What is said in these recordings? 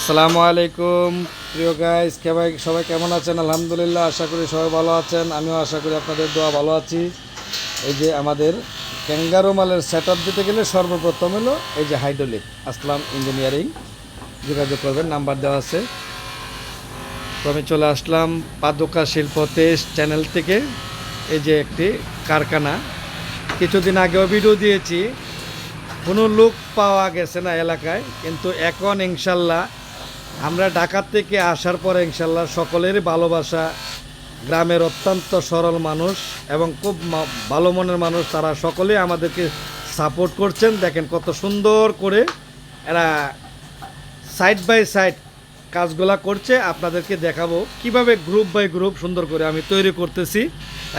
আসসালামু আলাইকুম। প্রিয় গাইস সবাই সবাই কেমন আছেন? আলহামদুলিল্লাহ, আশা করি সবাই ভালো আছেন। আমিও আশা করি আপনাদের দোয়া ভালো আছি। এই যে আমাদের ক্যাঙ্গারো মালের সেট দিতে গেলে সর্বপ্রথম হলো এই যে হাইড্রোলিক আসলাম ইঞ্জিনিয়ারিং যোগাযোগ করবেন, নাম্বার দেওয়া আছে। তো আমি চলে আসলাম পাদুকা শিল্প তেজ চ্যানেল থেকে। এই যে একটি কারখানা। কিছুদিন আগেও ভিডিও দিয়েছি। কোনো লোক পাওয়া গেছে না এলাকায়, কিন্তু এখন ইনশাল্লাহ আমরা ঢাকা থেকে আসার পরে ইনশাল্লাহ সকলেরই ভালোবাসা গ্রামের অত্যন্ত সরল মানুষ এবং খুব ভালো মনের মানুষ, তারা সকলে আমাদেরকে সাপোর্ট করছেন। দেখেন কত সুন্দর করে এরা সাইড বাই সাইড কাজগুলা করছে। আপনাদেরকে দেখাবো কীভাবে গ্রুপ বাই গ্রুপ সুন্দর করে আমি তৈরি করতেছি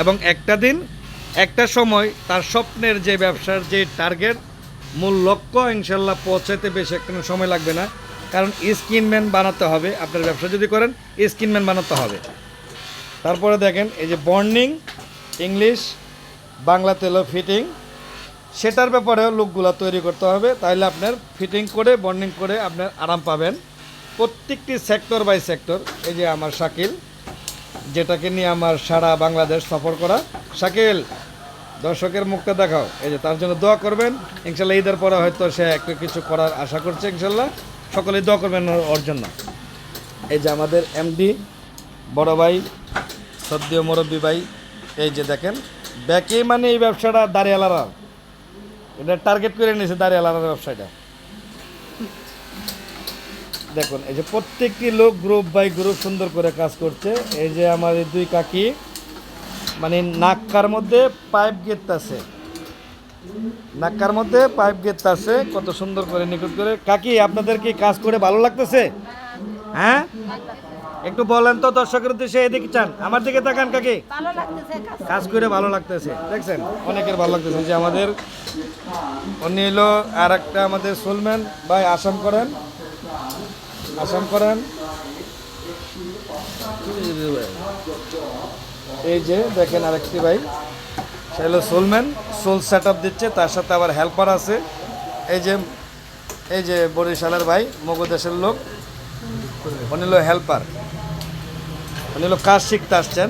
এবং একটা দিন, একটা সময় তার স্বপ্নের যে ব্যবসার যে টার্গেট, মূল লক্ষ্য ইনশাল্লাহ পৌঁছাতে বেশ একটা সময় লাগবে না। কারণ স্কিনম্যান বানাতে হবে। আপনার ব্যবসা যদি করেন স্কিনম্যান বানাতে হবে। তারপরে দেখেন, এই যে বর্নিং, ইংলিশ, বাংলা তেলো ফিটিং, সেটার ব্যাপারেও লুকগুলো তৈরি করতে হবে। তাহলে আপনার ফিটিং করে বন্ডিং করে আপনার আরাম পাবেন। প্রত্যেকটি সেক্টর বাই সেক্টর, এই যে আমার শাকিল, যেটাকে নিয়ে আমার সারা বাংলাদেশ সফর করা। শাকিল, দর্শকের মুখটা দেখাও। এই যে তার জন্য দোয়া করবেন। ইনশাল্লাহ ঈদের পরে হয়তো সে একটু কিছু করার আশা করছে, ইনশাল্লাহ। সকলেই দোয়া করবেন ওর- জন্য এই যে আমাদের এমডি বড় ভাই, সদ্য মুরব্বী ভাই, এই যে দেখেন, ব্যাকে মানে এই ব্যবসাটা দাঁড়িয়ালারা। এটা টার্গেট করে নিয়েছে দাঁড়িয়ালার ব্যবসাটা। দেখুন, এই যে প্রত্যেকটি লোক গ্রুপ বাই গ্রুপ সুন্দর করে কাজ করছে। এই যে এই দুই কাকি মানে নাক্কার মধ্যে পাইপ গেতাছে নাক্কার মধ্যে পাইপ গেতাছে কত সুন্দর করে নিখুঁত করে। কাকি আপনাদের কি কাজ করে ভালো লাগতেছে? হ্যাঁ? একটু বলেন তো দর্শকের উদ্দেশ্যে এদিকে চান। আমার দিকে তাকান কাকি। কাজ কাজ করে ভালো লাগতেছে। দেখছেন অনেকের ভালো লাগতেছে। যে আমাদের উনি হলো আর একটা আমাদের সোলম্যান ভাই আসাম করেন। আসাম করেন। এই যে দেখেন আরেকটি ভাই সে হলো সোলম্যান। সোল সেট আপ দিচ্ছে তার সাথে আবার হেল্পার আছে। এই যে এই যে বরিশালের ভাই মগদেশের লোক উনি হলো হেল্পার উনি হলো কাজ শিখতে আসছেন।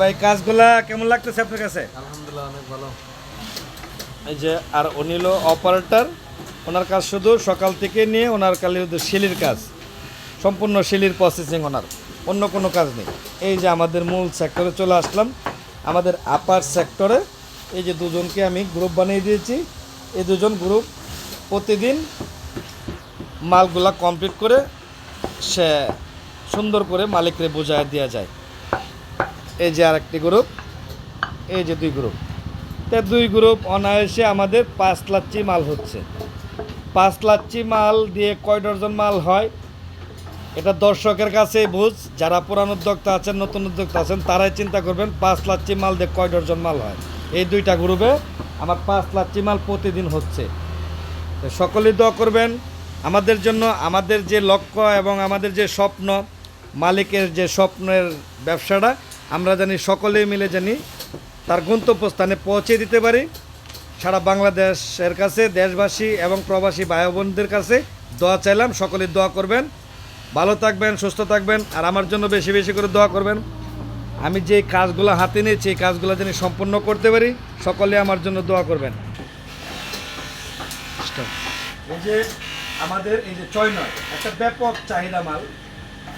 ভাই কাজগুলা কেমন লাগতেছে আপনার কাছে? আলহামদুলিল্লাহ অনেক ভালো। এই যে আর উনি হলো অপারেটর ওনার কাজ শুধু সকাল থেকে নিয়ে ওনার কালি শিলির কাজ। সম্পূর্ণ শিলির প্রসেসিং ওনার। অন্য কোনো কাজ নেই। এই যে আমাদের মূল সেক্টরে চলে আসলাম। আমাদের আপার সেক্টরে এই যে দুজনকে আমি গ্রুপ বানিয়ে দিয়েছি। এই দুজন গ্রুপ প্রতিদিন মালগুলা কমপ্লিট করে সে সুন্দর করে মালিকরে বোঝায় দেওয়া যায়। এই যে আর একটি গ্রুপ, এই যে দুই গ্রুপ। তা দুই গ্রুপ অনায়াসে আমাদের পাঁচ লাচ্ছি মাল হচ্ছে। পাঁচ লাচ্ছি মাল দিয়ে কয় ডজন মাল হয়? এটা দর্শকের কাছে বুঝ। যারা পুরান উদ্যোক্তা আছেন, নতুন উদ্যোক্তা আছেন, তারাই চিন্তা করবেন, পাঁচ লাচ্ছি মাল দিয়ে কয় ডজন মাল হয়? এই দুইটা গ্রুপে আমার পাঁচ লাচ্ছি চিমাল প্রতিদিন হচ্ছে। তো দোয়া করবেন, আমাদের জন্য আমাদের যে লক্ষ্য এবং আমাদের যে স্বপ্ন, মালিকের যে স্বপ্নের ব্যবসাটা, আমরা জানি সকলেই মিলে জানি তার গন্তব্যস্থানে পৌঁছে দিতে পারি। সারা বাংলাদেশের কাছে, দেশবাসী এবং প্রবাসী ভাই বোনদের কাছে দোয়া চাইলাম, সকলেই দোয়া করবেন। ভালো থাকবেন, সুস্থ থাকবেন, আর আমার জন্য বেশি বেশি করে দোয়া করবেন। আমি যে কাজগুলো হাতে নিয়েছি এই কাজগুলো যেন সম্পূর্ণ করতে পারি সকলে আমার জন্য দোয়া করবেন। এই যে আমাদের এই যে ছয় নয় একটা ব্যাপক চাহিদা মাল।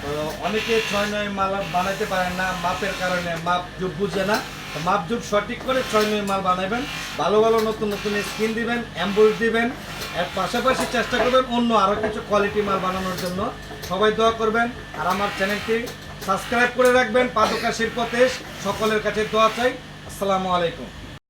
তো অনেকে ছয় নয় মাল বানাইতে পারেন না মাপের কারণে মাপ যুগ বুঝে না। তো মাপ যুগ সঠিক করে ছয় নয় মাল বানাবেন ভালো ভালো নতুন নতুন স্কিন দিবেন অ্যাম্বুল দিবেন এর পাশাপাশি চেষ্টা করবেন অন্য আরও কিছু কোয়ালিটি মাল বানানোর জন্য। সবাই দোয়া করবেন আর আমার চ্যানেলটি সাবস্ক্রাইব করে রাখবেন পাদকা শিল্পতে সকলের কাছে দোয়া চাই। আসসালামু আলাইকুম।